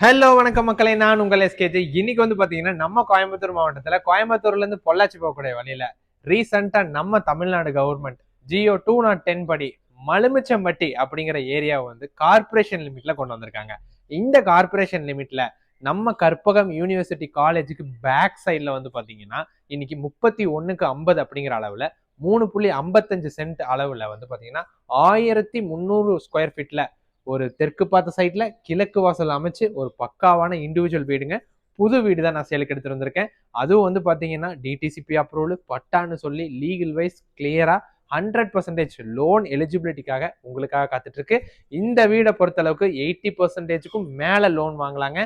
Hello வணக்கம் மக்களை. நான் உங்கள் எஸ்கேஜி இன்னைக்கு வந்து பார்த்தீங்கன்னா நம்ம கோயம்புத்தூர் மாவட்டத்தில் கோயம்புத்தூர்லேருந்து பொள்ளாச்சி போகக்கூடிய வழியில் ரீசண்டாக நம்ம Tamil Nadu government GO two nought ten படி மலுமிச்சம்பட்டி அப்படிங்கிற ஏரியாவை வந்து கார்ப்பரேஷன் லிமிட்டில் கொண்டு வந்திருக்காங்க. இந்த கார்ப்பரேஷன் லிமிட்டில் நம்ம கற்பகம் யூனிவர்சிட்டி காலேஜுக்கு பேக் சைடில் வந்து பார்த்தீங்கன்னா இன்னைக்கு முப்பத்தி ஒன்றுக்கு ஐம்பது அப்படிங்கிற அளவில் மூணு புள்ளி ஐம்பத்தஞ்சு சென்ட் அளவில் வந்து பார்த்தீங்கன்னா ஆயிரத்தி முந்நூறு ஸ்கொயர் ஃபீட்டில் ஒரு தெற்கு பார்த்த சைட்ல கிழக்கு வாசல் அமைச்சு ஒரு பக்காவான இண்டிவிஜுவல் வீடுங்க. புது வீடு தான் நான் சேலுக்கு எடுத்துட்டு வந்திருக்கேன். அதுவும் வந்து பார்த்தீங்கன்னா டிடிசிபி அப்ரூவல் பட்டான்னு சொல்லி லீகல் வைஸ் கிளியராக ஹண்ட்ரட் பர்சன்டேஜ் லோன் எலிஜிபிலிட்டிக்காக உங்களுக்காக காத்துட்ருக்கு. இந்த வீடை பொறுத்த அளவுக்கு எயிட்டி பர்சன்டேஜுக்கும் மேலே லோன் வாங்கலாங்க.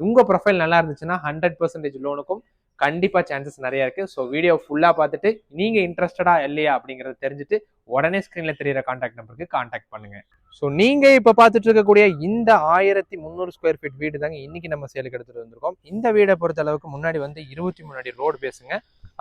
உங்கள் ப்ரொஃபைல் நல்லா இருந்துச்சுன்னா ஹண்ட்ரட் பர்சன்டேஜ் லோனுக்கும் கண்டிப்பாக சான்சஸ் நிறைய இருக்குது ஸோ வீடியோ ஃபுல்லாக பார்த்துட்டு நீங்கள் இன்ட்ரெஸ்டடா இல்லையா அப்படிங்கிறத தெரிஞ்சுட்டு உடனே ஸ்க்ரீனில் தெரியுற காண்டாக்ட் நம்பருக்கு காண்டாக்ட் பண்ணுங்கள் ஸோ நீங்கள் இப்போ பார்த்துட்டு இருக்கக்கூடிய இந்த ஆயிரத்தி முந்நூறு ஸ்கொயர் ஃபீட் வீடு தாங்க இன்றைக்கி நம்ம சேலுக்கு எடுத்துகிட்டு வந்திருக்கோம். இந்த வீடை பொறுத்த அளவுக்கு முன்னாடி வந்து இருபத்தி முன்னாடி ரோடு பேசுங்க.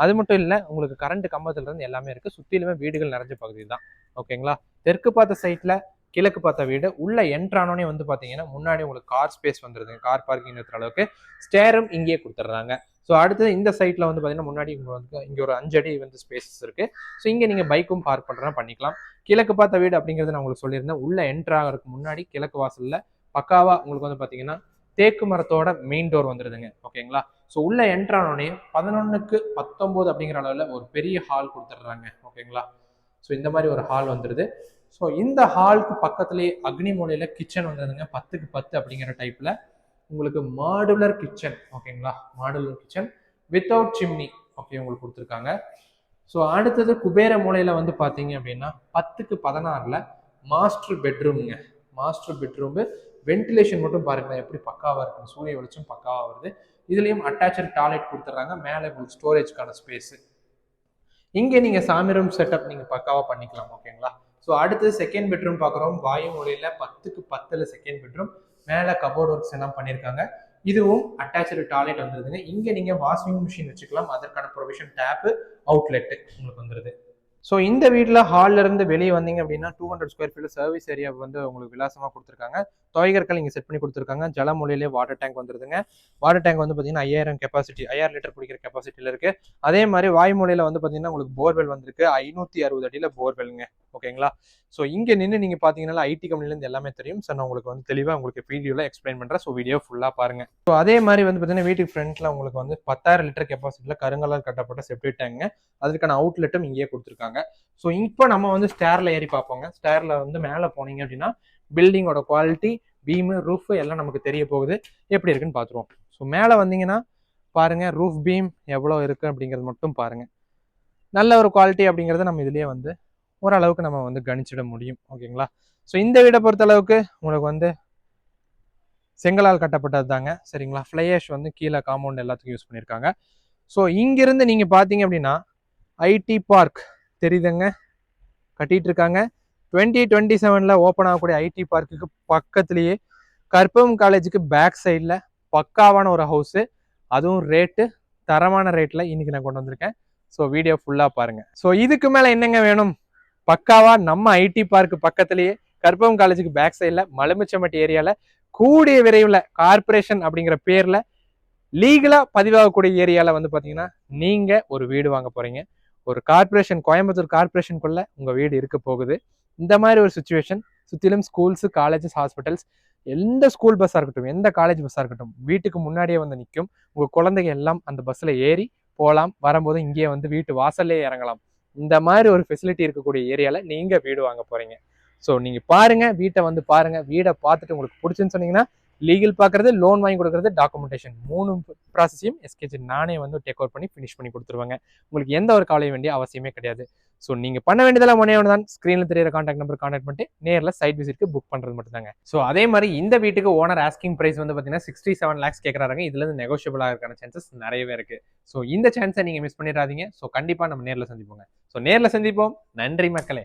அது மட்டும் இல்லை உங்களுக்கு கரண்ட் கம்பத்துலேருந்து எல்லாமே இருக்குது சுற்றிலுமே வீடுகள் நிறைஞ்ச பகுதி தான். ஓகேங்களா தெற்கு பார்த்த சைட்டில் கிழக்கு பார்த்த வீடு. உள்ள என்ட்ரானோனே வந்து பார்த்தீங்கன்னா முன்னாடி உங்களுக்கு கார் ஸ்பேஸ் வந்துருதுங்க. கார் பார்க்கிங் நிறுத்துற அளவுக்கு. ஸ்டேரும் இங்கேயே கொடுத்துட்றாங்க. ஸோ அடுத்தது இந்த சைட்ல வந்து பார்த்தீங்கன்னா முன்னாடி இங்க இங்கே ஒரு அஞ்சு அடி வந்து ஸ்பேசஸ் இருக்கு. ஸோ இங்கே நீங்கள் பைக்கும் பார்க் பண்ணுறா பண்ணிக்கலாம். கிழக்கு பார்த்த வீடு அப்படிங்கிறது நான் உங்களுக்கு சொல்லியிருந்தேன். உள்ள என்ட்ரு ஆகிறதுக்கு முன்னாடி கிழக்கு வாசலில் பக்காவாக உங்களுக்கு வந்து பார்த்தீங்கன்னா தேக்கு மரத்தோட மெயின் டோர் வந்துருதுங்க. ஓகேங்களா? ஸோ உள்ள என்ட்ரானோடனே பதினொன்றுக்கு பத்தொம்போது அப்படிங்கிற அளவில் ஒரு பெரிய ஹால் கொடுத்துட்றாங்க. ஓகேங்களா? ஸோ இந்த மாதிரி ஒரு ஹால் வந்துடுது ஸோ இந்த ஹாலுக்கு பக்கத்துலேயே அக்னி மூலையில் கிச்சன் வந்துருதுங்க. பத்துக்கு பத்து அப்படிங்கிற டைப்பில் உங்களுக்கு மாடுலர் கிச்சன் ஓகேங்களா modular kitchen without chimney okay உங்களுக்கு கொடுத்துருக்காங்க. ஸோ அடுத்தது குபேர மூலையில் வந்து பார்த்தீங்க அப்படின்னா பத்துக்கு பதினாறில் மாஸ்டர் பெட்ரூம்ங்க மாஸ்டர் பெட்ரூமு வென்டிலேஷன் மட்டும் பாருங்களேன் எப்படி பக்காவாக இருக்கு சூரிய வெளிச்சம் பக்காவாக வருது. இதுலேயும் அட்டாச்சு டாய்லெட் கொடுத்துட்றாங்க மேலே உங்களுக்கு ஸ்டோரேஜ்க்கான ஸ்பேஸ் இங்கே நீங்கள் சாமி ரூம் செட்டப் நீங்கள் பக்காவாக பண்ணிக்கலாம் ஓகேங்களா ஸோ அடுத்து செகண்ட் பெட்ரூம் பார்க்குறோம். வாயு மொழியில் பத்துக்கு பத்தில் செகண்ட் பெட்ரூம் மேலே கபோர்ட் ஒர்க்ஸ் எல்லாம் பண்ணியிருக்காங்க இதுவும் அட்டாச்சு டாய்லெட் வந்துருதுங்க. இங்கே நீங்க வாஷிங் மிஷின் வச்சுக்கலாம். அதற்கான ப்ரொவிஷன் டேப்பு அவுட்லெட் உங்களுக்கு வந்துருது. ஸோ இந்த வீட்டில் ஹாலில் இருந்து வெளியே வந்தீங்க அப்படின்னா two hundred square feet service area வந்து உங்களுக்கு விலாசமாக கொடுத்துருக்காங்க. தொய்கற்கள் இங்கே செட் பண்ணி கொடுத்துருக்காங்க. ஜலமொழியிலே வாட்டர் டேங்க் வந்துருதுங்க. வாட்டர் டேங்க் வந்து பார்த்தீங்கன்னா ஐயாயிரம் கெப்பாசிட்டி ஐயாயிரம் லிட்டர் பிடிக்கிற கெப்பாசிட்டியில் இருக்குது அதே மாதிரி வாய்மொழியில் வந்து பார்த்தீங்கன்னா உங்களுக்கு போர்வெல் வந்திருக்கு. ஐநூற்றி அறுபது அடியில் போர்வெல்ங்க ஓகேங்களா? ஸோ இங்கே நின்று நீங்கள் பார்த்தீங்கன்னா ஐடி கம்பெனிலேருந்து எல்லாமே தெரியும். சார் நான் உங்களுக்கு வந்து தெளிவாக உங்களுக்கு வீடியோவில் எக்ஸ்பிளைன் பண்ணுறேன் ஸோ வீடியோ ஃபுல்லாக பாருங்க. ஸோ அதே மாதிரி வந்து பார்த்தீங்கன்னா வீட்டுக்கு ஃப்ரண்ட்டில் உங்களுக்கு வந்து பத்தாயிரம் லிட்டர் கெப்பாசிட்டியில் கருங்கலால் கட்டப்பட்ட செப்டி டேங்க அதுக்கான அவுட்லெட்டும் இங்கேயே கொடுத்துருக்காங்க. ஸோ இப்போ நம்ம வந்து ஸ்டேரில் ஏறி பார்ப்போங்க. ஸ்டேரில் வந்து மேலே போனீங்க அப்படின்னா பில்டிங்கோட குவாலிட்டி பீமு ரூஃப் எல்லாம் நமக்கு தெரிய போகுது. எப்படி இருக்குன்னு பார்த்துருவோம் ஸோ மேலே வந்தீங்கன்னா பாருங்கள் ரூஃப் பீம் எவ்வளோ இருக்குது அப்படிங்கிறது மட்டும் பாருங்கள் நல்ல ஒரு குவாலிட்டி அப்படிங்கிறத நம்ம இதுலேயே வந்து ஓரளவுக்கு நம்ம வந்து கணிச்சிட முடியும். ஓகேங்களா? ஸோ இந்த வீடை பொறுத்த அளவுக்கு உங்களுக்கு வந்து செங்கலால் கட்டப்பட்டது தாங்க சரிங்களா? ஃப்ளையேஷ் வந்து கீழே காம்பவுண்ட் எல்லாத்துக்கும் யூஸ் பண்ணியிருக்காங்க ஸோ இங்கிருந்து நீங்கள் பார்த்தீங்க அப்படின்னா ஐடி பார்க் தெரியுதுங்க. கட்டிகிட்டு இருக்காங்க டுவெண்ட்டி டுவெண்ட்டி செவனில் ஓப்பன் ஆகக்கூடிய ஐடி பார்க்குக்கு பக்கத்துலேயே கற்பகம் காலேஜுக்கு பேக் சைடில் பக்காவான ஒரு ஹவுஸு அதுவும் ரேட்டு தரமான ரேட்டில் இன்னைக்கு நான் கொண்டு வந்திருக்கேன். ஸோ வீடியோ ஃபுல்லாக பாருங்கள் ஸோ இதுக்கு மேலே என்னங்க வேணும்? பக்காவா நம்ம ஐடி பார்க் பக்கத்துலேயே கற்பகம் காலேஜுக்கு பேக் சைடில் மலுமிச்சம்பட்டி ஏரியாவில் கூடிய விரைவில் கார்ப்பரேஷன் அப்படிங்கிற பேரில் லீகலாக பதிவாகக்கூடிய ஏரியாவில் வந்து பார்த்தீங்கன்னா நீங்கள் ஒரு வீடு வாங்க போகிறீங்க ஒரு கார்ப்பரேஷன் கோயம்புத்தூர் கார்ப்பரேஷனுக்குள்ள உங்கள் வீடு இருக்க போகுது. இந்த மாதிரி ஒரு சுச்சுவேஷன் சுற்றிலும் ஸ்கூல்ஸு காலேஜஸ் ஹாஸ்பிட்டல்ஸ் எந்த ஸ்கூல் பஸ்ஸாக இருக்கட்டும் எந்த காலேஜ் பஸ்ஸாக இருக்கட்டும் வீட்டுக்கு முன்னாடியே வந்து நிற்கும் உங்கள் குழந்தைங்க எல்லாம் அந்த பஸ்ஸில் ஏறி போகலாம் வரும்போது இங்கேயே வந்து வீட்டு வாசல்லே இறங்கலாம். இந்த மாதிரி ஒரு ஃபெசிலிட்டி இருக்கக்கூடிய ஏரியாவில் நீங்கள் வீடு வாங்க போகிறீங்க ஸோ நீங்கள் பாருங்க வீட்டை வந்து பாருங்க. வீடை பார்த்துட்டு உங்களுக்கு பிடிச்சுன்னு சொன்னீங்கன்னா லீகல் பார்க்குறது லோன் வாங்கி கொடுக்குறது டாக்குமெண்டேஷன் மூணு ப்ராசஸையும் எஸ்கேஜி நானே வந்து டேக் ஓவர் பண்ணி ஃபினிஷ் பண்ணி கொடுத்துருவாங்க. உங்களுக்கு எந்த ஒரு கவலையும் வேண்டிய அவசியமே கிடையாது. ஸோ நீங்கள் பண்ண வேண்டியதெல்லாம் ஒன்றே ஒன்று தான் ஸ்க்ரீனில் தெரியிற காண்டாக்ட் நம்பர் காண்டாக்ட் பண்ணிட்டு நேரில் சைட் விசிட்க்கு புக் பண்ணுறது மட்டும் தாங்க ஸோ அதே மாதிரி இந்த வீட்டுக்கு ஓனர் ஆஸ்கிங் ப்ரைஸ் வந்து பார்த்தீங்கன்னா சிக்ஸ்டி செவன் லேக்ஸ் கேட்குறாங்க இதுலேருந்து நெகோஷியபிள் ஆகிறதுக்கான சான்சஸ் நிறையவே இருக்குது ஸோ இந்த சான்ஸை நீங்கள் மிஸ் பண்ணிடாதீங்க. ஸோ கண்டிப்பாக நம்ம நேரில் சந்திப்போங்க. ஸோ நேரில் சந்திப்போம். நன்றி மக்களே.